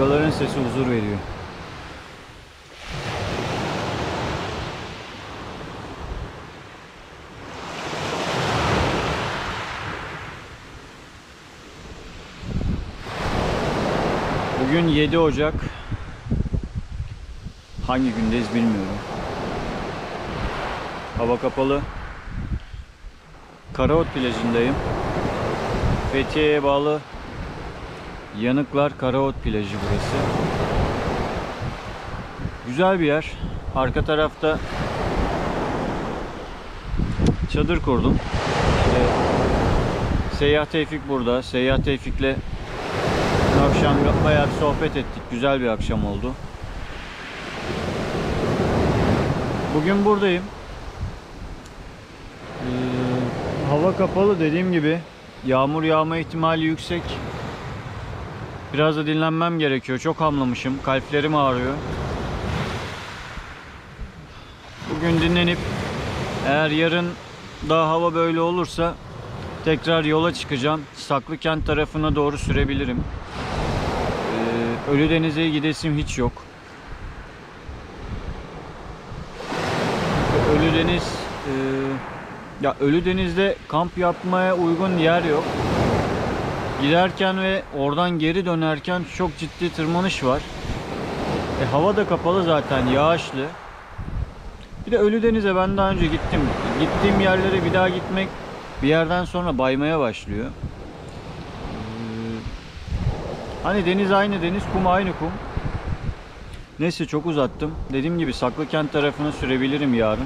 dalgaların sesi huzur veriyor. Bugün 7 Ocak. Hangi gündeyiz bilmiyorum. Hava kapalı. Karaot plajındayım. Fethiye'ye bağlı Yanıklar Karaot plajı burası. Güzel bir yer. Arka tarafta çadır kurdum. İşte Seyyah Tevfik burada. Seyyah Tevfik'le akşam bayağı bir sohbet ettik. Güzel bir akşam oldu. Bugün buradayım. Ee, hava kapalı dediğim gibi. Yağmur yağma ihtimali yüksek. Biraz da dinlenmem gerekiyor. Çok hamlamışım. Kalplerim ağrıyor. Bugün dinlenip eğer yarın daha hava böyle olursa tekrar yola çıkacağım. Saklıkent tarafına doğru sürebilirim. Ee, Ölüdeniz'e gidesim hiç yok. Ölüdeniz e, ya Ölüdeniz'de kamp yapmaya uygun yer yok. Giderken ve oradan geri dönerken çok ciddi tırmanış var. E, hava da kapalı zaten yağışlı. Bir de Ölüdeniz'e ben daha önce gittim. Gittiğim yerlere bir daha gitmek bir yerden sonra baymaya başlıyor. Ee, hani deniz aynı deniz, kum aynı kum. Neyse çok uzattım. Dediğim gibi Saklıkent tarafına sürebilirim yarın.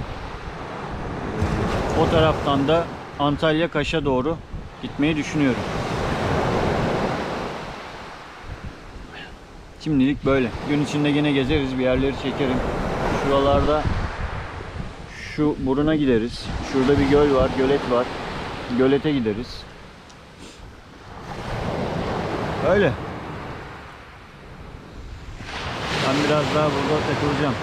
Ee, O taraftan da Antalya Kaş'a doğru gitmeyi düşünüyorum. Şimdilik böyle. Gün içinde yine gezeriz, bir yerleri çekerim. Şuralarda şu buruna gideriz. Şurada bir göl var, gölet var. Gölete gideriz. Öyle. Ben biraz daha burada takılacağım.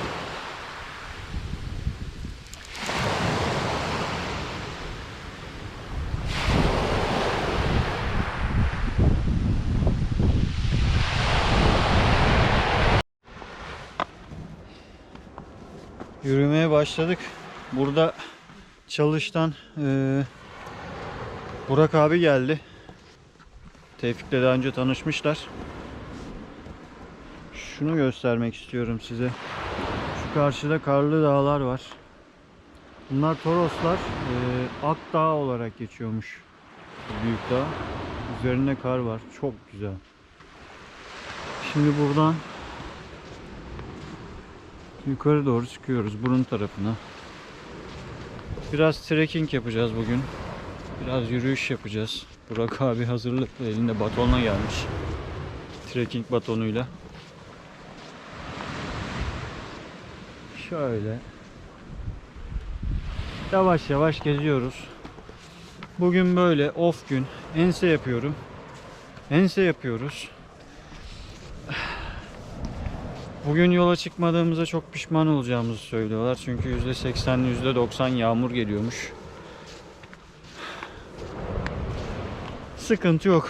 Başladık. Burada çalıştan eee, Burak abi geldi. Tevfik'le daha önce tanışmışlar. Şunu göstermek istiyorum size. Şu karşıda karlı dağlar var. Bunlar Toroslar. Eee Akdağ olarak geçiyormuş. Büyük dağ. Üzerinde kar var. Çok güzel. Şimdi buradan yukarı doğru çıkıyoruz. Burun tarafına. Biraz trekking yapacağız bugün. Biraz yürüyüş yapacağız. Burak abi hazırlıklı elinde batonla gelmiş. Trekking batonuyla. Şöyle. Yavaş yavaş geziyoruz. Bugün böyle off gün. Ense yapıyorum. Ense yapıyoruz. Bugün yola çıkmadığımıza çok pişman olacağımızı söylüyorlar. Çünkü %80'li %90 yağmur geliyormuş. Sıkıntı yok.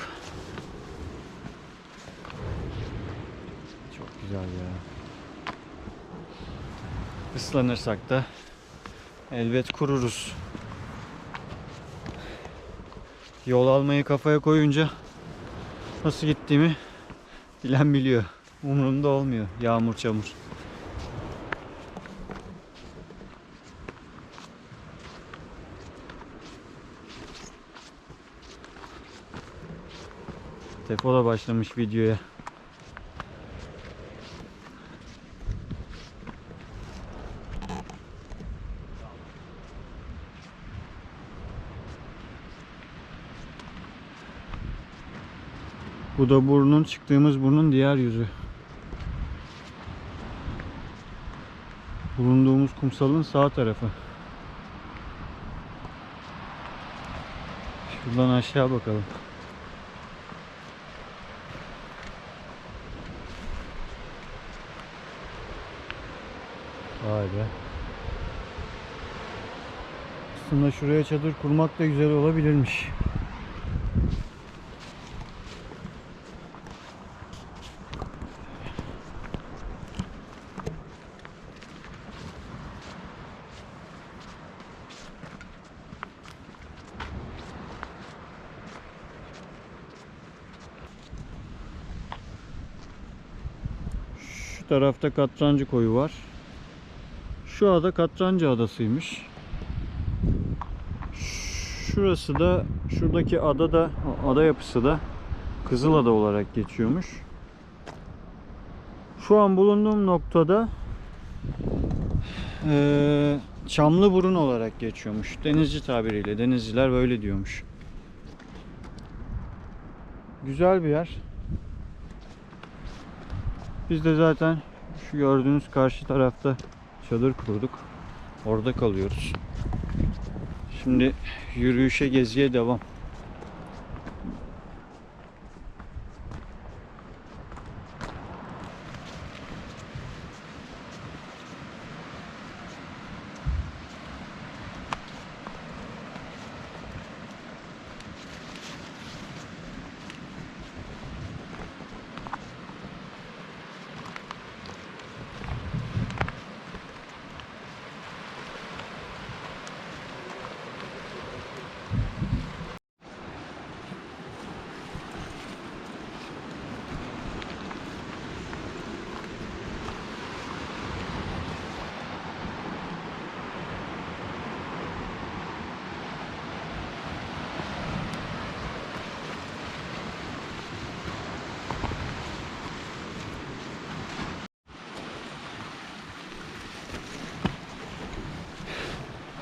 Çok güzel ya. Islanırsak da elbet kururuz. Yol almayı kafaya koyunca nasıl gittiğimi bilen biliyor. Umurumda olmuyor. Yağmur çamur. Tefo başlamış videoya. Bu da burnun çıktığımız burnun diğer yüzü. Bulunduğumuz kumsalın sağ tarafı. Şuradan aşağı bakalım. Vay be. Aslında şuraya çadır kurmak da güzel olabilirmiş. Tarafta Katrancı koyu var. Şu ada Katrancı adasıymış. Şurası da şuradaki ada da ada yapısı da Kızılada olarak geçiyormuş. Şu an bulunduğum noktada eee Çamlıburun olarak geçiyormuş. Denizci tabiriyle. Denizciler böyle diyormuş. Güzel bir yer. Biz de zaten şu gördüğünüz karşı tarafta çadır kurduk. Orada kalıyoruz. Şimdi yürüyüşe geziye devam.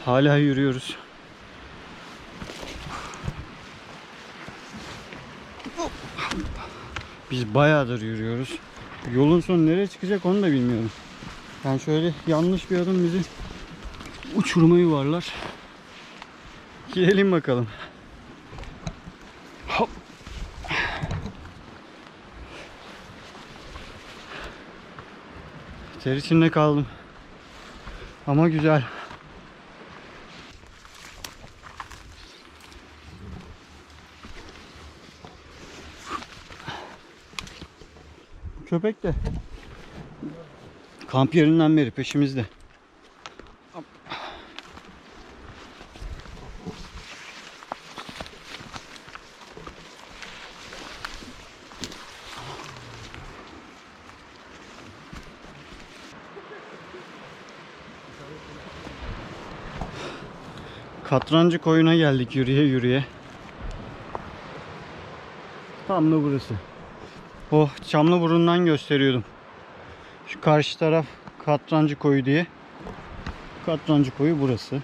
Hala yürüyoruz. Biz bayağıdır yürüyoruz. Yolun sonu nereye çıkacak onu da bilmiyorum. Yani şöyle yanlış bir adım bizi uçuruma yuvarlar. Gidelim bakalım. Hop. Ter içinde kaldım. Ama güzel. Köpek de kamp yerinden beri peşimizde. Katrancı koyuna geldik yürüye yürüye. Tam da burası. Oh Çamlıburun'dan gösteriyordum. Şu karşı taraf Katrancı Koyu diye. Katrancı Koyu burası.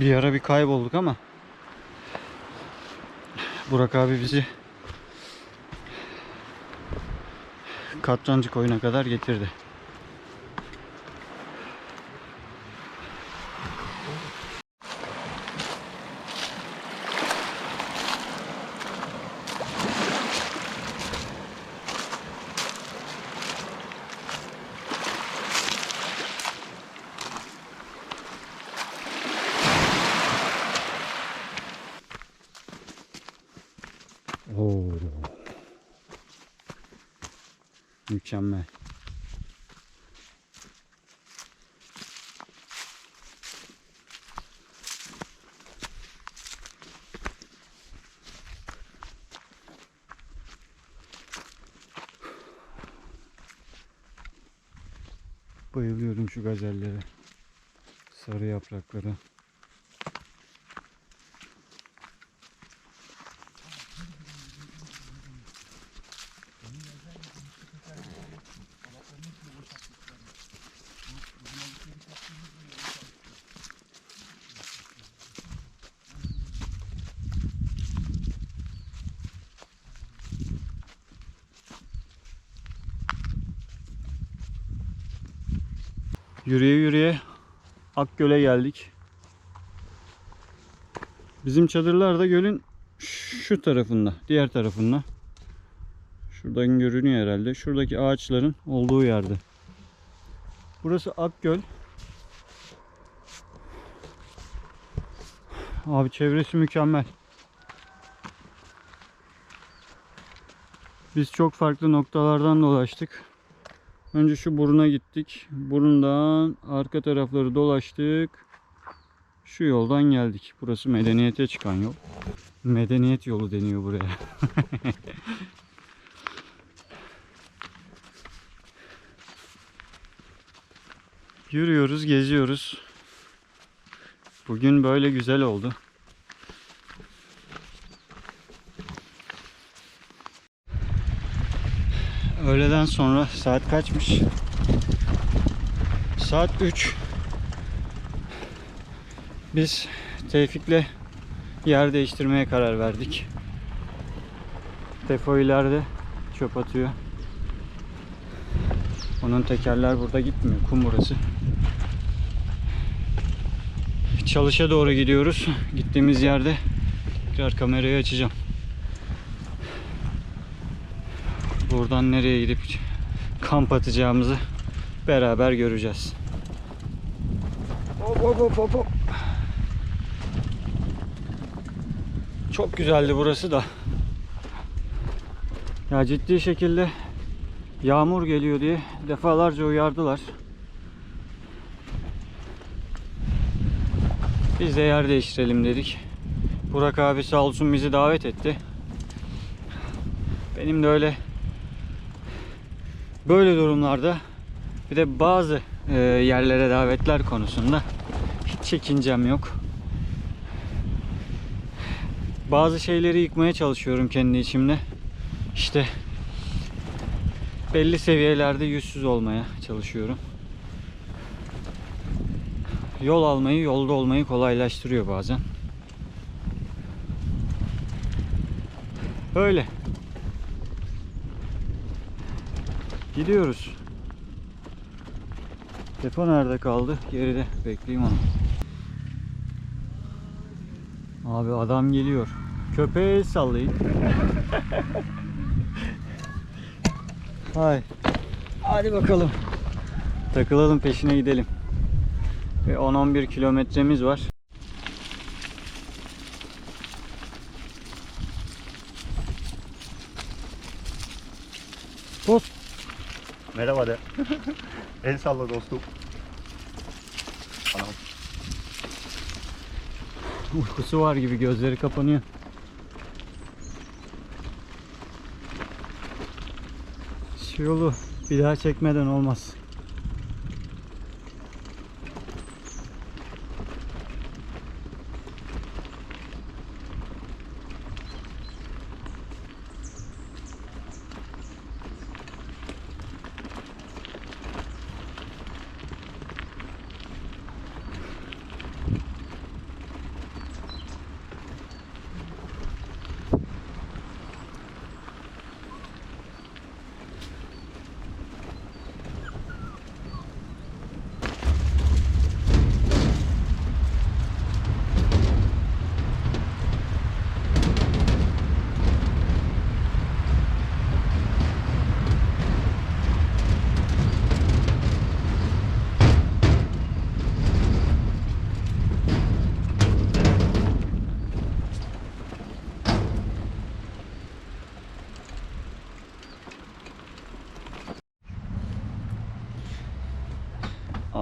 Bir ara bir kaybolduk ama Burak abi bizi Katrancı Koyu'na kadar getirdi. Oo. Mükemmel. Bayılıyorum şu gazellere. Sarı yapraklara. Yürüye yürüye Akgöl'e geldik. Bizim çadırlar da gölün şu tarafında, diğer tarafında. Şuradan görünüyor herhalde. Şuradaki ağaçların olduğu yerde. Burası Akgöl. Abi çevresi mükemmel. Biz çok farklı noktalardan dolaştık. Önce şu buruna gittik. Burundan arka tarafları dolaştık. Şu yoldan geldik. Burası medeniyete çıkan yol. Medeniyet yolu deniyor buraya. Yürüyoruz, geziyoruz. Bugün böyle güzel oldu. Öğleden sonra saat kaçmış? Saat 3. Biz Tevfik'le yer değiştirmeye karar verdik. Tefo ileride çöp atıyor. Onun tekerler burada gitmiyor. Kum burası. Çalışa doğru gidiyoruz. Gittiğimiz yerde tekrar kamerayı açacağım. Buradan nereye gidip kamp atacağımızı beraber göreceğiz. Hop hop hop hop. Çok güzeldi burası da. Ya ciddi şekilde yağmur geliyor diye defalarca uyardılar. Biz de yer değiştirelim dedik. Burak abi sağ olsun bizi davet etti. Benim de öyle böyle durumlarda bir de bazı e, yerlere davetler konusunda hiç çekincem yok. Bazı şeyleri yıkmaya çalışıyorum kendi içimde. İşte belli seviyelerde yüzsüz olmaya çalışıyorum. Yol almayı, yolda olmayı kolaylaştırıyor bazen. Öyle. Gidiyoruz. Depo nerede kaldı? Geride. Bekleyeyim onu. Abi adam geliyor. Köpeğe sallayın. Hay. Hadi bakalım. Takılalım peşine gidelim. Ve 10-11 kilometremiz var. Dost Merhaba de. El salla dostum. Anam. uykusu var gibi gözleri kapanıyor. Şu yolu bir daha çekmeden olmaz.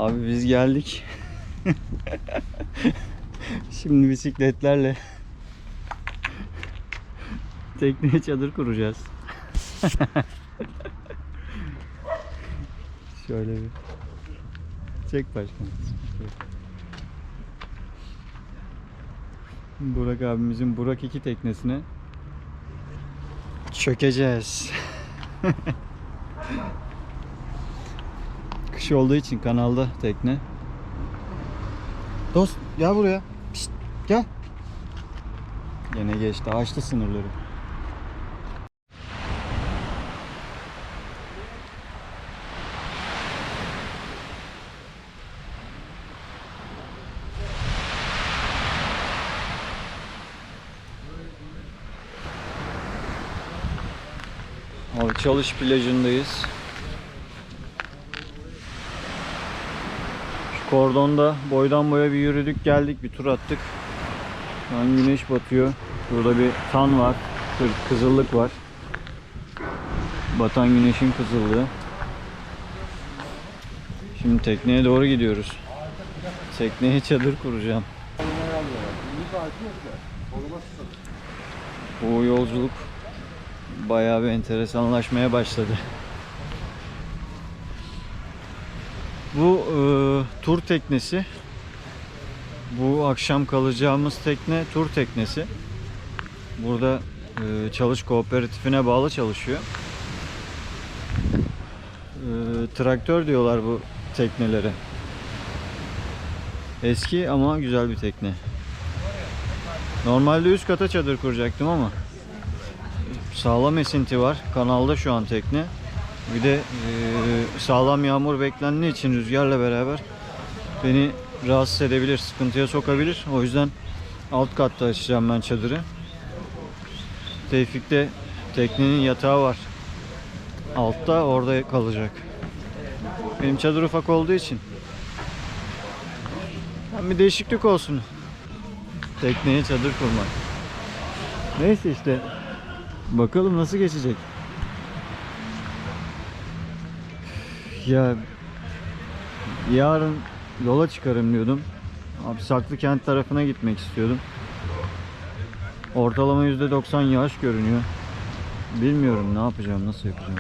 Abi biz geldik. Şimdi bisikletlerle tekneye çadır kuracağız. Şöyle bir çek başkanım. Burak abimizin Burak 2 teknesine çökeceğiz. Kış olduğu için kanalda tekne. Dost gel buraya. Pişt, gel. Yine geçti. Açtı sınırları. Abi çalış plajındayız. Kordonda boydan boya bir yürüdük geldik bir tur attık. Şu an güneş batıyor. Burada bir tan var. kı- Kızıllık var. Batan güneşin kızıllığı. Şimdi tekneye doğru gidiyoruz. Tekneye çadır kuracağım. Bu yolculuk bayağı bir enteresanlaşmaya başladı. Bu e, tur teknesi. Bu akşam kalacağımız tekne tur teknesi. Burada e, çalış kooperatifine bağlı çalışıyor. E, traktör diyorlar bu teknelere. Eski ama güzel bir tekne. Normalde üst kata çadır kuracaktım ama sağlam esinti var. Kanalda şu an tekne. Bir de e, sağlam yağmur beklendiği için rüzgarla beraber beni rahatsız edebilir, sıkıntıya sokabilir. O yüzden alt katta açacağım ben çadırı. Tevfik'te teknenin yatağı var. Altta orada kalacak. Benim çadır ufak olduğu için. Hem bir değişiklik olsun. Tekneye çadır kurmak. Neyse işte. Bakalım nasıl geçecek. Ya yarın yola çıkarım diyordum. Abi Saklıkent tarafına gitmek istiyordum. Ortalama %90 yağış görünüyor. Bilmiyorum ne yapacağım, nasıl yapacağım.